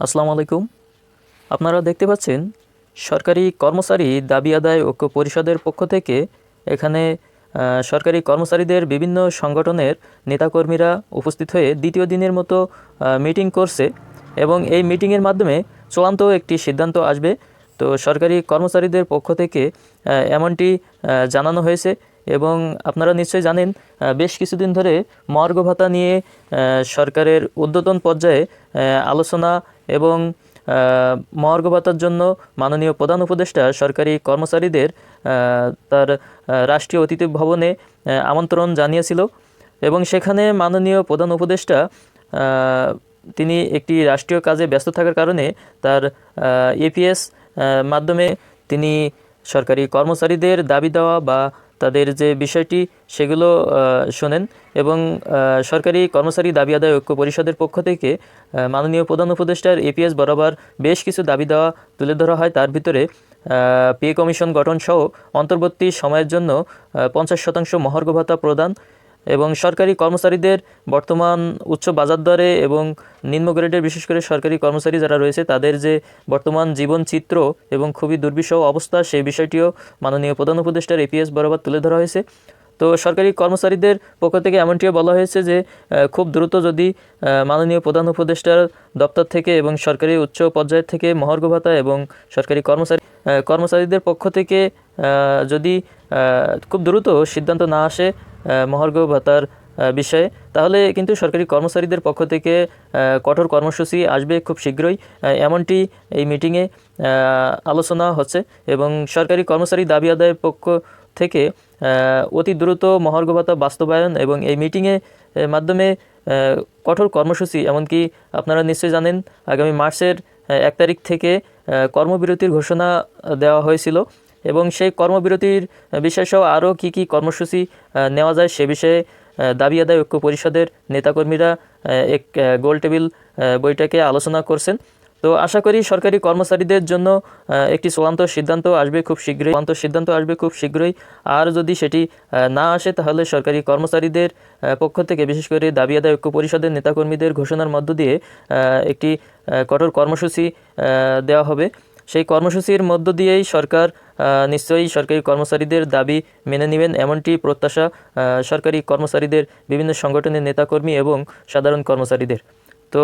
আসসালামু আলাইকুম। আপনারা দেখতে পাচ্ছেন, সরকারি কর্মচারী দাবি আদায় ঐক্য পরিষদের পক্ষ থেকে এখানে সরকারি কর্মচারীদের বিভিন্ন সংগঠনের নেতাকর্মীরা উপস্থিত হয়ে দ্বিতীয় দিনের মতো মিটিং করছে এবং এই মিটিংয়ের মাধ্যমে চূড়ান্ত একটি সিদ্ধান্ত আসবে। তো সরকারি কর্মচারীদের পক্ষ থেকে এমনটি জানানো হয়েছে এবং আপনারা নিশ্চয়ই জানেন বেশ কিছুদিন ধরে মর্গ ভাতা নিয়ে সরকারের ঊর্ধ্বতন পর্যায়ে আলোচনা এবং মহার্ঘ ভাতার জন্য মাননীয় প্রধান উপদেষ্টা সরকারি কর্মচারীদের তার রাষ্ট্রীয় অতিথি ভবনে আমন্ত্রণ জানিয়েছিল এবং সেখানে মাননীয় প্রধান উপদেষ্টা তিনি একটি রাষ্ট্রীয় কাজে ব্যস্ত থাকার কারণে তার এপিএস মাধ্যমে তিনি সরকারি কর্মচারীদের দাবি দেওয়া বা তাদের যে বিষয়টি, সেগুলো শোনেন এবং সরকারি কর্মচারী দাবি আদায় ঐক্য পরিষদের পক্ষ থেকে মাননীয় প্রধান উপদেষ্টার এপিএস বরাবর বেশ কিছু দাবি দেওয়া তুলে ধরা হয়। তার ভিতরে পে কমিশন গঠন সহ অন্তর্বর্তী সময়ের জন্য পঞ্চাশ শতাংশ মহার্ঘ ভাতা প্রদান এবং সরকারি কর্মচারীদের বর্তমান উচ্চ বাজার দরে এবং নিম্ন গ্রেডের বিশেষ করে সরকারি কর্মচারী যারা রয়েছে, তাদের যে বর্তমান জীবন চিত্র এবং খুবই দুর্বিষহ অবস্থা, সেই বিষয়টিও মাননীয় প্রধান উপদেষ্টার এপিএস বরাবর তুলে ধরা হয়েছে। তো সরকারি কর্মচারীদের পক্ষ থেকে এমনটিও বলা হয়েছে যে খুব দ্রুত যদি মাননীয় প্রধান উপদেষ্টার দপ্তর থেকে এবং সরকারি উচ্চ পর্যায় থেকে মহার্ঘ ভাতা এবং সরকারি কর্মচারী কর্মচারীদের পক্ষ থেকে যদি খুব দ্রুত সিদ্ধান্ত না আসে মহার্ঘ ভাতার বিষয়ে। তাহলে কিন্তু সরকারি কর্মচারীদের পক্ষ থেকে কঠোর কর্মসূচি আসবে খুব শীঘ্রই। এমনটি এই মিটিংয়ে আলোচনা হচ্ছে এবং সরকারি কর্মচারী দাবি আদায়ের পক্ষ থেকে অতি দ্রুত মহার্ঘ ভাতা বাস্তবায়ন এবং এই মিটিংয়ে মাধ্যমে কঠোর কর্মসূচি, এমনকি আপনারা নিশ্চয়ই জানেন, আগামী মার্চের এক তারিখ থেকে কর্মবিরতির ঘোষণা দেওয়া হয়েছিল। এবং সেই কর্মবিরতির বিষয় সহ আরও কী কী কর্মসূচি নেওয়া যায় সে বিষয়ে দাবি আদায় ঐক্য পরিষদের নেতাকর্মীরা এক গোল টেবিল বৈঠকে আলোচনা করছেন। তো আশা করি সরকারি কর্মচারীদের জন্য একটি চূড়ান্ত সিদ্ধান্ত আসবে খুব শীঘ্রই। চূড়ান্ত সিদ্ধান্ত আসবে খুব শীঘ্রই। আর যদি সেটি না আসে তাহলে সরকারি কর্মচারীদের পক্ষ থেকে বিশেষ করে দাবি আদায় ঐক্য পরিষদের নেতাকর্মীদের ঘোষণার মধ্য দিয়ে একটি কঠোর কর্মসূচি দেওয়া হবে। সেই কর্মসূচির মধ্য দিয়েই সরকার নিশ্চয়ই সরকারি কর্মচারীদের দাবি মেনে নেবেন এমনটি প্রত্যাশা সরকারি কর্মচারীদের বিভিন্ন সংগঠনের নেতাকর্মী এবং সাধারণ কর্মচারীদের। তো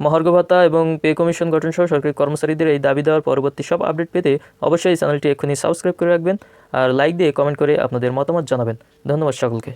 মহার্ঘ ভাতা এবং পে কমিশন গঠন সহ সরকারি কর্মচারীদের এই দাবি দেওয়ার পরবর্তী সব আপডেট পেতে অবশ্যই চ্যানেলটি এক্ষুনি সাবস্ক্রাইব করে রাখবেন আর লাইক দিয়ে কমেন্ট করে আপনাদের মতামত জানাবেন। ধন্যবাদ সকলকে।